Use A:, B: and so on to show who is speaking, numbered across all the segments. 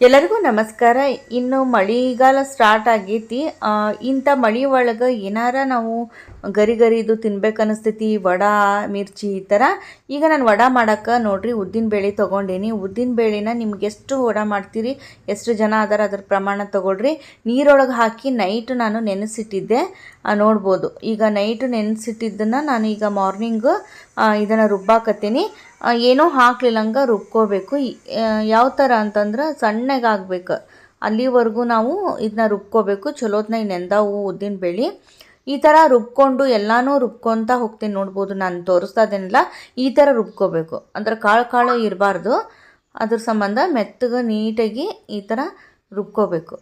A: ಎಲ್ಲರಿಗೂ ನಮಸ್ಕಾರ. ಇನ್ನು ಮಳೆಗಾಲ ಸ್ಟಾರ್ಟ್ ಆಗೈತಿ. ಇಂಥ ಮಳೆ ಒಳಗೆ ಏನಾರ ನಾವು ಗರಿ ಗರಿದು ತಿನ್ಬೇಕು ಅನಿಸ್ತೈತಿ, ವಡ, ಮಿರ್ಚಿ ಈ ಥರ ಈಗ ನಾನು ವಡ ಮಾಡೋಕ್ಕೆ ನೋಡ್ರಿ, ಉದ್ದಿನ ಬೇಳೆ ತೊಗೊಂಡೀನಿ. ಉದ್ದಿನ ಬೇಳೆನ ನಿಮ್ಗೆ ಎಷ್ಟು ವಡ ಮಾಡ್ತೀರಿ, ಎಷ್ಟು ಜನ ಅದರ ಅದ್ರ ಪ್ರಮಾಣ ತೊಗೊಳ್ರಿ. ನೀರೊಳಗೆ ಹಾಕಿ ನೈಟ್ ನಾನು ನೆನೆಸಿಟ್ಟಿದ್ದೆ ನೋಡ್ಬೋದು. ಈಗ ನೈಟ್ ನೆನೆಸಿಟ್ಟಿದ್ದನ್ನು ನಾನು ಈಗ ಮಾರ್ನಿಂಗು ಇದನ್ನು ರುಬ್ಬಾಕತ್ತೀನಿ. ಏನೂ ಹಾಕ್ಲಿಲ್ಲಂಗೆ ರುಬ್ಕೋಬೇಕು. ಯಾವ ಥರ ಅಂತಂದ್ರೆ ಸಣ್ಣಗೆ ಆಗ್ಬೇಕು ಅಲ್ಲಿವರೆಗೂ ನಾವು ಇದನ್ನ ರುಬ್ಕೋಬೇಕು. ಚಲೋತ್ನಾಗ ನೆಂದಾವು ಉದ್ದಿನ ಬೇಳೆ. ಈ ಥರ ರುಬ್ಕೊಂಡು ಎಲ್ಲನೂ ರುಬ್ಕೊತ ಹೋಗ್ತೀನಿ ನೋಡ್ಬೋದು. ನಾನು ತೋರಿಸ್ತಾ ಇದ್ದೇನಿಲ್ಲ ಈ ಥರ ರುಬ್ಕೋಬೇಕು. ಅಂದ್ರೆ ಕಾಳು ಕಾಳು ಇರಬಾರ್ದು. ಅದ್ರ ಸಂಬಂಧ ಮೆತ್ತಗೆ ನೀಟಾಗಿ ಈ ಥರ ರುಬ್ಕೋಬೇಕು.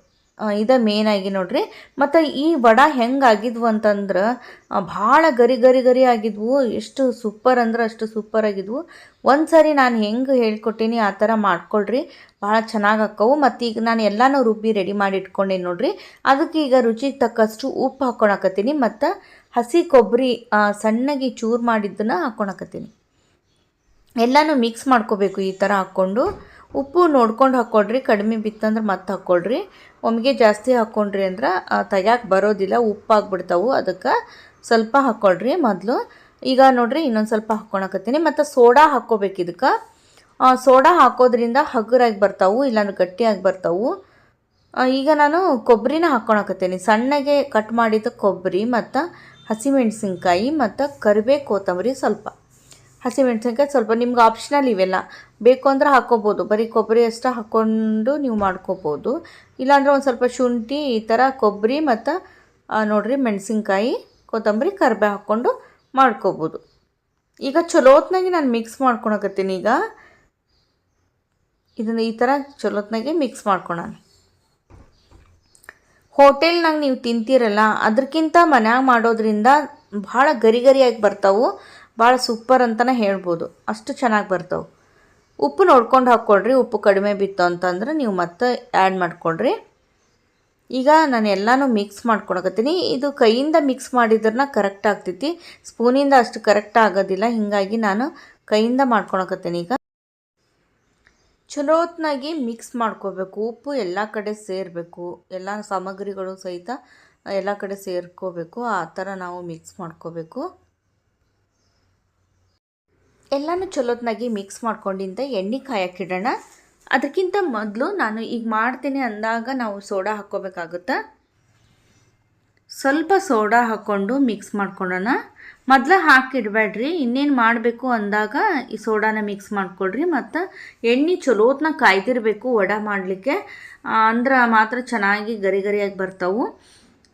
A: ಇದ ಮೇನ್ ಆಗಿ ನೋಡ್ರಿ. ಮತ್ತು ಈ ವಡ ಹೆಂಗೆ ಆಗಿದ್ವು ಅಂತಂದ್ರೆ ಭಾಳ ಗರಿ ಗರಿ ಗರಿ ಆಗಿದ್ವು. ಎಷ್ಟು ಸೂಪರ್ ಅಂದ್ರೆ ಅಷ್ಟು ಸೂಪರ್ ಆಗಿದ್ವು. ಒಂದು ಸಾರಿ ನಾನು ಹೆಂಗೆ ಹೇಳ್ಕೊಟ್ಟಿನಿ ಆ ಥರ ಮಾಡ್ಕೊಳ್ರಿ. ಭಾಳ ಚೆನ್ನಾಗಿ ಹಾಕವು ಮತ್ತು ಈಗ ನಾನು ಎಲ್ಲನೂ ರುಬ್ಬಿ ರೆಡಿ ಮಾಡಿ ಇಟ್ಕೊಂಡೀನಿ ನೋಡ್ರಿ. ಅದಕ್ಕೆ ಈಗ ರುಚಿಗೆ ತಕ್ಕಷ್ಟು ಉಪ್ಪು ಹಾಕ್ಕೊಳಕತ್ತೀನಿ ಮತ್ತು ಹಸಿ ಕೊಬ್ಬರಿ ಸಣ್ಣಗೆ ಚೂರು ಮಾಡಿದ್ದನ್ನು ಹಾಕ್ಕೊಳಕತ್ತೀನಿ ಎಲ್ಲನೂ ಮಿಕ್ಸ್ ಮಾಡ್ಕೋಬೇಕು ಈ ಥರ ಹಾಕ್ಕೊಂಡು. ಉಪ್ಪು ನೋಡ್ಕೊಂಡು ಹಾಕ್ಕೊಳ್ರಿ ಕಡಿಮೆ ಬಿತ್ತಂದ್ರೆ ಮತ್ತೆ ಹಾಕ್ಕೊಳ್ರಿ ಒಮ್ಮೆಗೆ ಜಾಸ್ತಿ ಹಾಕ್ಕೊಂಡ್ರಿ ಅಂದ್ರೆ ತೆಗ್ಯಾಕೆ ಬರೋದಿಲ್ಲ ಉಪ್ಪು ಆಗ್ಬಿಡ್ತಾವು ಅದಕ್ಕೆ ಸ್ವಲ್ಪ ಹಾಕ್ಕೊಳ್ರಿ ಮೊದಲು. ಈಗ ನೋಡ್ರಿ, ಇನ್ನೊಂದು ಸ್ವಲ್ಪ ಹಾಕ್ಕೊಳಕತ್ತೀನಿ ಮತ್ತು ಸೋಡಾ ಹಾಕ್ಕೋಬೇಕು ಇದಕ್ಕೆ. ಸೋಡಾ ಹಾಕೋದ್ರಿಂದ ಹಗುರಾಗಿ ಬರ್ತಾವು, ಇಲ್ಲಾಂದ್ರೆ ಗಟ್ಟಿಯಾಗಿ ಬರ್ತಾವು. ಈಗ ನಾನು ಕೊಬ್ಬರಿನ ಹಾಕ್ಕೊಳಕತ್ತೀನಿ ಸಣ್ಣಗೆ ಕಟ್ ಮಾಡಿದ ಕೊಬ್ಬರಿ ಮತ್ತು ಹಸಿಮೆಣಸಿನ್ಕಾಯಿ, ಮತ್ತು ಕರಿಬೇ ಕೊತ್ತಂಬರಿ ಸ್ವಲ್ಪ. ಹಸಿಮೆಣಸಿನ್ಕಾಯಿ ಸ್ವಲ್ಪ ನಿಮ್ಗೆ ಆಪ್ಷನಲ್ ಇವೆಲ್ಲ. ಬೇಕು ಅಂದ್ರೆ ಹಾಕ್ಕೋಬೋದು. ಬರೀ ಕೊಬ್ಬರಿ ಅಷ್ಟೇ ಹಾಕ್ಕೊಂಡು ನೀವು ಮಾಡ್ಕೋಬೋದು. ಇಲ್ಲಾಂದ್ರೆ ಒಂದು ಸ್ವಲ್ಪ ಶುಂಠಿ, ಈ ಥರ ಕೊಬ್ಬರಿ ಮತ್ತು ನೋಡಿರಿ ಮೆಣಸಿನ್ಕಾಯಿ, ಕೊತ್ತಂಬರಿ, ಕರ್ಬೆ ಹಾಕ್ಕೊಂಡು ಮಾಡ್ಕೋಬೋದು. ಈಗ ಚಲೋತ್ನಾಗಿ ನಾನು ಮಿಕ್ಸ್ ಮಾಡ್ಕೊಳಕತ್ತೀನಿ ಈಗ. ಇದನ್ನು ಈ ಥರ ಚಲೋತ್ನಾಗೆ ಮಿಕ್ಸ್ ಮಾಡ್ಕೊಳ ಹೋಟೆಲ್ನಾಗ ನೀವು ತಿಂತೀರಲ್ಲ ಅದಕ್ಕಿಂತ ಮನ್ಯಾಗ ಮಾಡೋದ್ರಿಂದ ಭಾಳ ಗರಿ ಗರಿಯಾಗಿ ಬರ್ತಾವು. ಭಾಳ ಸೂಪರ್ ಅಂತಲೇ ಹೇಳ್ಬೋದು. ಅಷ್ಟು ಚೆನ್ನಾಗಿ ಬರ್ತವೆ. ಉಪ್ಪು ನೋಡ್ಕೊಂಡು ಹಾಕ್ಕೊಳ್ರಿ ಉಪ್ಪು ಕಡಿಮೆ ಬಿತ್ತು ಅಂತಂದ್ರೆ ನೀವು ಮತ್ತೆ ಆ್ಯಡ್ ಮಾಡ್ಕೊಳ್ರಿ. ಈಗ ನಾನು ಎಲ್ಲನೂ ಮಿಕ್ಸ್ ಮಾಡ್ಕೊಳಕತ್ತೀನಿ. ಇದು ಕೈಯಿಂದ ಮಿಕ್ಸ್ ಮಾಡಿದ್ರನ್ನ ಕರೆಕ್ಟ್ ಆಗ್ತೈತಿ. ಸ್ಪೂನಿಂದ ಅಷ್ಟು ಕರೆಕ್ಟ್ ಆಗೋದಿಲ್ಲ, ಹೀಗಾಗಿ ನಾನು ಕೈಯಿಂದ ಮಾಡ್ಕೊಳಕತ್ತೀನಿ ಈಗ. ಚಲೋತ್ನಾಗಿ ಮಿಕ್ಸ್ ಮಾಡ್ಕೋಬೇಕು. ಉಪ್ಪು ಎಲ್ಲ ಕಡೆ ಸೇರಬೇಕು. ಎಲ್ಲ ಸಾಮಗ್ರಿಗಳು ಸಹಿತ ಎಲ್ಲ ಕಡೆ ಸೇರ್ಕೋಬೇಕು. ಆ ಥರ ನಾವು ಮಿಕ್ಸ್ ಮಾಡ್ಕೋಬೇಕು. ಎಲ್ಲನೂ ಚಲೋತ್ನಾಗಿ ಮಿಕ್ಸ್ ಮಾಡ್ಕೊಂಡಿಂದ ಎಣ್ಣೆ ಕಾಯಕ್ಕಿಡೋಣ. ಅದಕ್ಕಿಂತ ಮೊದಲು ನಾನು ಈಗ ಮಾಡ್ತೀನಿ ಅಂದಾಗ ನಾವು ಸೋಡಾ ಹಾಕ್ಕೋಬೇಕಾಗುತ್ತಾ? ಸ್ವಲ್ಪ ಸೋಡಾ ಹಾಕ್ಕೊಂಡು ಮಿಕ್ಸ್ ಮಾಡ್ಕೊಳ್ಳೋಣ. ಮೊದಲು ಹಾಕಿಡಬೇಡ್ರಿ, ಇನ್ನೇನು ಮಾಡಬೇಕು ಅಂದಾಗ ಈ ಸೋಡಾನ ಮಿಕ್ಸ್ ಮಾಡ್ಕೊಳ್ರಿ ಮತ್ತು ಎಣ್ಣೆ ಚಲೋತ್ನ ಕಾಯ್ದಿರಬೇಕು ವಡ ಮಾಡಲಿಕ್ಕೆ. ಅಂದ್ರೆ ಮಾತ್ರ ಚೆನ್ನಾಗಿ ಗರಿ ಗರಿಯಾಗಿ ಬರ್ತಾವು.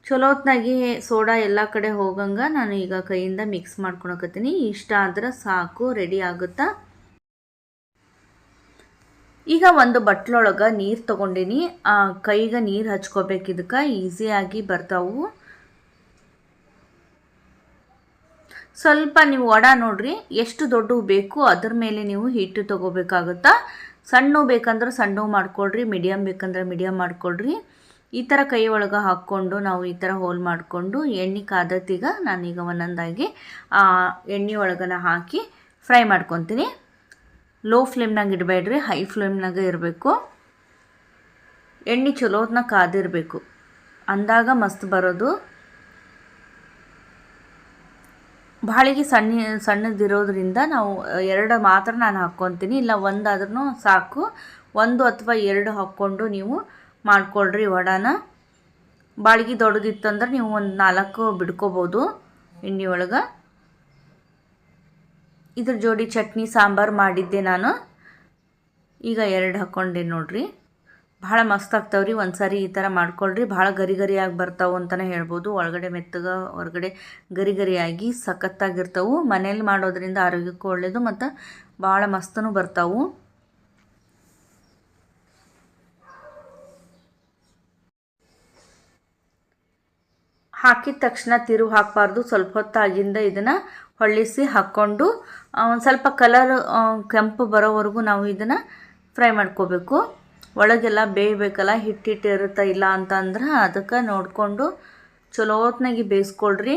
A: ಚಲೋತ್ನಾಗಿ ಸೋಡಾ ಎಲ್ಲ ಕಡೆ ಹೋಗಂಗೆ ನಾನು ಈಗ ಕೈಯಿಂದ ಮಿಕ್ಸ್ ಮಾಡ್ಕೊಳಕತ್ತೀನಿ. ಇಷ್ಟ ಆದ್ರೆ ಸಾಕು ರೆಡಿ ಆಗುತ್ತಾ? ಈಗ ಒಂದು ಬಟ್ಲೊಳಗೆ ನೀರು ತೊಗೊಂಡೀನಿ. ಕೈಗೆ ನೀರು ಹಚ್ಕೋಬೇಕು ಇದಕ್ಕೆ. ಈಸಿಯಾಗಿ ಬರ್ತಾವು. ಸ್ವಲ್ಪ ನೀವು ವಡ ನೋಡ್ರಿ. ಎಷ್ಟು ದೊಡ್ಡವು ಬೇಕು ಅದ್ರ ಮೇಲೆ ನೀವು ಹಿಟ್ಟು ತೊಗೋಬೇಕಾಗುತ್ತಾ? ಸಣ್ಣ ಬೇಕಂದ್ರೆ ಸಣ್ಣ ಮಾಡ್ಕೊಳ್ರಿ ಮೀಡಿಯಮ್ ಬೇಕಂದ್ರೆ ಮೀಡಿಯಮ್ ಮಾಡ್ಕೊಳ್ರಿ. ಈ ಥರ ಕೈ ಒಳಗೆ ಹಾಕ್ಕೊಂಡು ನಾವು ಈ ಥರ ಹೋಲ್ ಮಾಡಿಕೊಂಡು ಎಣ್ಣೆ ಕಾದತ್ತೀಗ ನಾನೀಗ ಒಂದೊಂದಾಗಿ ಆ, ಎಣ್ಣೆ ಒಳಗನ ಹಾಕಿ ಫ್ರೈ ಮಾಡ್ಕೊತೀನಿ. ಲೋ ಫ್ಲೇಮ್ನಾಗ ಇಡಬೇಡ್ರಿ ಹೈ ಫ್ಲೇಮ್ನಾಗ ಇರಬೇಕು. ಎಣ್ಣೆ ಚಲೋತ್ನ ಕಾದಿರಬೇಕು. ಅಂದಾಗ ಮಸ್ತ್ ಬರೋದು. ಬಾಳಿಗೆ ಸಣ್ಣ ಸಣ್ಣದಿರೋದ್ರಿಂದ ನಾವು ಎರಡು ಮಾತ್ರ ನಾನು ಹಾಕ್ಕೊತೀನಿ ಇಲ್ಲ ಒಂದಾದ್ರೂ ಸಾಕು. ಒಂದು ಅಥವಾ ಎರಡು ಹಾಕ್ಕೊಂಡು ನೀವು ಮಾಡ್ಕೊಳ್ರಿ ವಡಾನ. ಬಾಳ್ಗಿ ದೊಡ್ಡದಿತ್ತಂದ್ರೆ ನೀವು ಒಂದು ನಾಲ್ಕು ಬಿಡ್ಕೋಬೋದು ಎಣ್ಣೆ ಒಳಗೆ. ಇದ್ರ ಜೋಡಿ ಚಟ್ನಿ, ಸಾಂಬಾರು ಮಾಡಿದ್ದೆ ನಾನು. ಈಗ ಎರಡು ಹಾಕ್ಕೊಂಡೆ ನೋಡ್ರಿ. ಭಾಳ ಮಸ್ತ್ ಆಗ್ತಾವ್ರಿ ಒಂದು ಸಾರಿ ಈ ಥರ ಮಾಡ್ಕೊಳ್ರಿ. ಭಾಳ ಗರಿ ಗರಿಯಾಗಿ ಬರ್ತಾವೆ ಅಂತಲೇ ಹೇಳ್ಬೋದು. ಒಳಗಡೆ ಮೆತ್ತಗ, ಹೊರಗಡೆ ಗರಿ ಗರಿಯಾಗಿ ಸಖತ್ತಾಗಿರ್ತಾವೆ ಮನೇಲಿ ಮಾಡೋದ್ರಿಂದ ಆರೋಗ್ಯಕ್ಕೂ ಒಳ್ಳೆಯದು ಮತ್ತು ಭಾಳ ಮಸ್ತನೂ ಬರ್ತಾವು. ಹಾಕಿದ ತಕ್ಷಣ ತಿರು ಹಾಕಬಾರ್ದು. ಸ್ವಲ್ಪ ಹೊತ್ತಾಗಿಂದ ಇದನ್ನು ಹೊಳ್ಳಿಸಿ ಹಾಕ್ಕೊಂಡು ಒಂದು ಸ್ವಲ್ಪ ಕಲರ್ ಕೆಂಪು ಬರೋವರೆಗೂ ನಾವು ಇದನ್ನು ಫ್ರೈ ಮಾಡ್ಕೋಬೇಕು. ಒಳಗೆಲ್ಲ ಬೇಯಬೇಕಲ್ಲ ಹಿಟ್ಟಿಟ್ಟು ಇರುತ್ತಾ ಇಲ್ಲ ಅಂತಂದ್ರೆ ಅದಕ್ಕೆ ನೋಡಿಕೊಂಡು ಚಲೋ ಹೊತ್ನಾಗಿ ಬೇಯಿಸ್ಕೊಳ್ರಿ.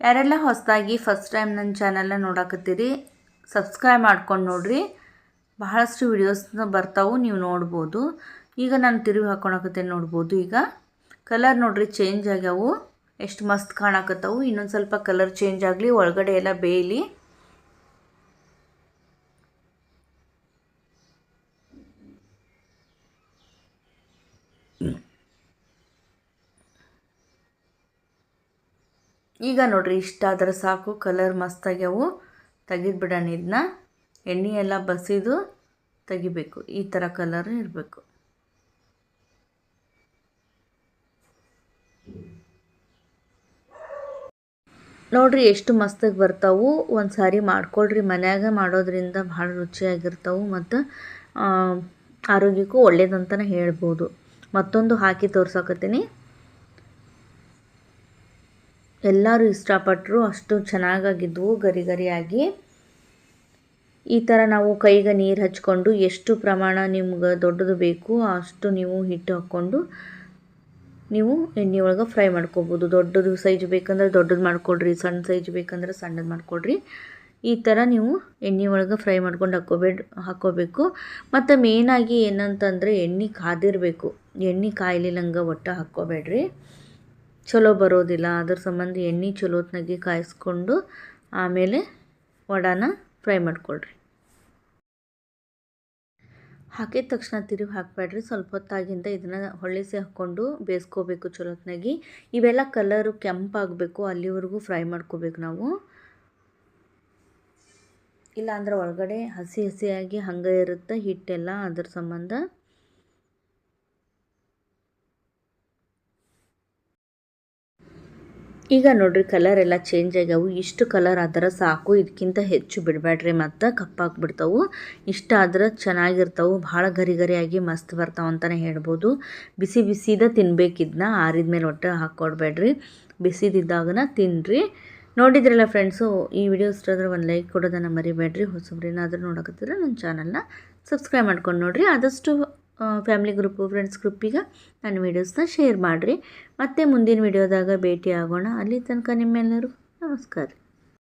A: ಯಾರೆಲ್ಲ ಹೊಸದಾಗಿ ಫಸ್ಟ್ ಟೈಮ್ ನನ್ನ ಚಾನಲ್ನ ನೋಡಕತ್ತೀರಿ ಸಬ್ಸ್ಕ್ರೈಬ್ ಮಾಡ್ಕೊಂಡು ನೋಡ್ರಿ. ಬಹಳಷ್ಟು ವಿಡಿಯೋಸ್ನ ಬರ್ತಾವು, ನೀವು ನೋಡ್ಬೋದು. ಈಗ ನಾನು ತಿರುಗಿ ಹಾಕ್ಕೊಳಕತ್ತೇನೆ ನೋಡ್ಬೋದು ಈಗ. ಕಲರ್ ನೋಡ್ರಿ ಚೇಂಜ್ ಆಗ್ಯಾವು. ಎಷ್ಟು ಮಸ್ತ್ ಕಾಣಕತ್ತವು. ಇನ್ನೊಂದು ಸ್ವಲ್ಪ ಕಲರ್ ಚೇಂಜ್ ಆಗಲಿ, ಒಳಗಡೆ ಎಲ್ಲ ಬೇಯಲಿ. ಈಗ ನೋಡ್ರಿ ಇಷ್ಟಾದ್ರೆ ಸಾಕು. ಕಲರ್ ಮಸ್ತ್ ಆಗ್ಯಾವು. ತೆಗೆದ್ಬಿಡೋಣ ಇದನ್ನ ಎಣ್ಣೆ ಎಲ್ಲ ಬಸಿದು ತೆಗಿಬೇಕು. ಈ ಥರ ಕಲರ್ ಇರಬೇಕು. ನೋಡ್ರಿ ಎಷ್ಟು ಮಸ್ತಾಗಿ ಬರ್ತಾವು. ಒಂದು ಸಾರಿ ಮಾಡ್ಕೊಳ್ರಿ. ಮನ್ಯಾಗ ಮಾಡೋದ್ರಿಂದ ಭಾಳ ರುಚಿಯಾಗಿರ್ತಾವು ಮತ್ತು ಆರೋಗ್ಯಕ್ಕೂ ಒಳ್ಳೇದಂತಲೇ ಹೇಳ್ಬೋದು. ಮತ್ತೊಂದು ಹಾಕಿ ತೋರ್ಸಕತ್ತೀನಿ. ಎಲ್ಲರೂ ಇಷ್ಟಪಟ್ಟರು ಅಷ್ಟು ಚೆನ್ನಾಗಾಗಿದ್ವು ಗರಿ ಗರಿಯಾಗಿ ಈ ಥರ ನಾವು ಕೈಗೆ ನೀರು ಹಚ್ಕೊಂಡು ಎಷ್ಟು ಪ್ರಮಾಣ ನಿಮ್ಗೆ ದೊಡ್ಡದು ಬೇಕು ಅಷ್ಟು ನೀವು ಹಿಟ್ಟು ಹಾಕ್ಕೊಂಡು ನೀವು ಎಣ್ಣೆ ಒಳಗೆ ಫ್ರೈ ಮಾಡ್ಕೊಬೋದು. ದೊಡ್ಡದು ಸೈಜ್ ಬೇಕಂದ್ರೆ ದೊಡ್ಡದು ಮಾಡ್ಕೊಳ್ರಿ ಸಣ್ಣ ಸೈಜ್ ಬೇಕಂದ್ರೆ ಸಣ್ಣದು ಮಾಡ್ಕೊಳ್ರಿ ಈ ಥರ ನೀವು ಎಣ್ಣೆ ಒಳಗೆ ಫ್ರೈ ಮಾಡ್ಕೊಂಡು ಹಾಕ್ಕೋಬೇಡ ಹಾಕ್ಕೋಬೇಕು ಮತ್ತು ಮೇನಾಗಿ ಏನಂತಂದರೆ ಎಣ್ಣೆ ಕಾದಿರಬೇಕು. ಎಣ್ಣೆ ಕಾಯ್ಲಿಲ್ಲಂಗೆ ಒಟ್ಟು ಹಾಕ್ಕೋಬೇಡ್ರಿ ಚಲೋ ಬರೋದಿಲ್ಲ, ಅದ್ರ ಸಂಬಂಧ ಎಣ್ಣೆ ಚಲೋತ್ನಾಗೆ ಕಾಯಿಸ್ಕೊಂಡು ಆಮೇಲೆ ವಡಾನ ಫ್ರೈ ಮಾಡ್ಕೊಳ್ರಿ. ಹಾಕಿದ ತಕ್ಷಣ ತಿರುಗಿ ಹಾಕಬೇಡ್ರಿ. ಸ್ವಲ್ಪ ಹೊತ್ತಾಗಿಂದ ಇದನ್ನು ಹೊಳ್ಳಿಸಿ ಹಾಕ್ಕೊಂಡು ಬೇಯಿಸ್ಕೋಬೇಕು ಚಲೋತ್ನಾಗಿ. ಇವೆಲ್ಲ ಕಲರು ಕೆಂಪಾಗಬೇಕು, ಅಲ್ಲಿವರೆಗೂ ಫ್ರೈ ಮಾಡ್ಕೋಬೇಕು ನಾವು. ಇಲ್ಲಾಂದ್ರೆ ಒಳಗಡೆ ಹಸಿ ಹಸಿಯಾಗಿ ಹಂಗೆ ಇರುತ್ತೆ ಹಿಟ್ಟೆಲ್ಲ ಅದ್ರ ಸಂಬಂಧ. ಈಗ ನೋಡ್ರಿ ಕಲರ್ ಎಲ್ಲ ಚೇಂಜ್ ಆಗ್ಯಾವು. ಇಷ್ಟು ಕಲರ್ ಆದ್ರೆ ಸಾಕು. ಇದಕ್ಕಿಂತ ಹೆಚ್ಚು ಬಿಡಬೇಡ್ರಿ ಮತ್ತು ಕಪ್ಪಾಗ್ಬಿಡ್ತಾವು ಇಷ್ಟ ಆದ್ರೆ ಚೆನ್ನಾಗಿರ್ತಾವು. ಭಾಳ ಗರಿ ಗರಿಯಾಗಿ ಮಸ್ತ್ ಬರ್ತಾವೆ ಅಂತಲೇ ಹೇಳ್ಬೋದು. ಬಿಸಿ ಬಿಸಿದ ತಿನ್ಬೇಕಿದ್ನ ಆರಿದ ಮೇಲೆ ಒಟ್ಟು ಹಾಕ್ಕೊಡ್ಬೇಡ್ರಿ ಬಿಸಿದಿದ್ದಾಗನ ತಿನ್ನಿರಿ ನೋಡಿದ್ರಲ್ಲ ಫ್ರೆಂಡ್ಸು ಈ ವಿಡಿಯೋ ಇಷ್ಟ ಆದ್ರೆ ಒಂದು ಲೈಕ್ ಕೊಡೋದನ್ನು ಮರಿಬೇಡ್ರಿ. ಹೊಸಬ್ರೇನಾದರೂ ನೋಡಕತ್ತಿದ್ರೆ ನನ್ನ ಚಾನಲ್ನ ಸಬ್ಸ್ಕ್ರೈಬ್ ಮಾಡ್ಕೊಂಡು ನೋಡಿರಿ. ಆದಷ್ಟು ಫ್ಯಾಮಿಲಿ ಗ್ರೂಪು ಫ್ರೆಂಡ್ಸ್ ಗ್ರೂಪಿಗೆ ನನ್ನ ವೀಡಿಯೋಸ್ನ ಶೇರ್ ಮಾಡಿರಿ. ಮತ್ತೆ ಮುಂದಿನ ವಿಡಿಯೋದಾಗ ಭೇಟಿ ಆಗೋಣ. ಅಲ್ಲಿ ತನಕ ನಿಮ್ಮೆಲ್ಲರೂ ನಮಸ್ಕಾರ.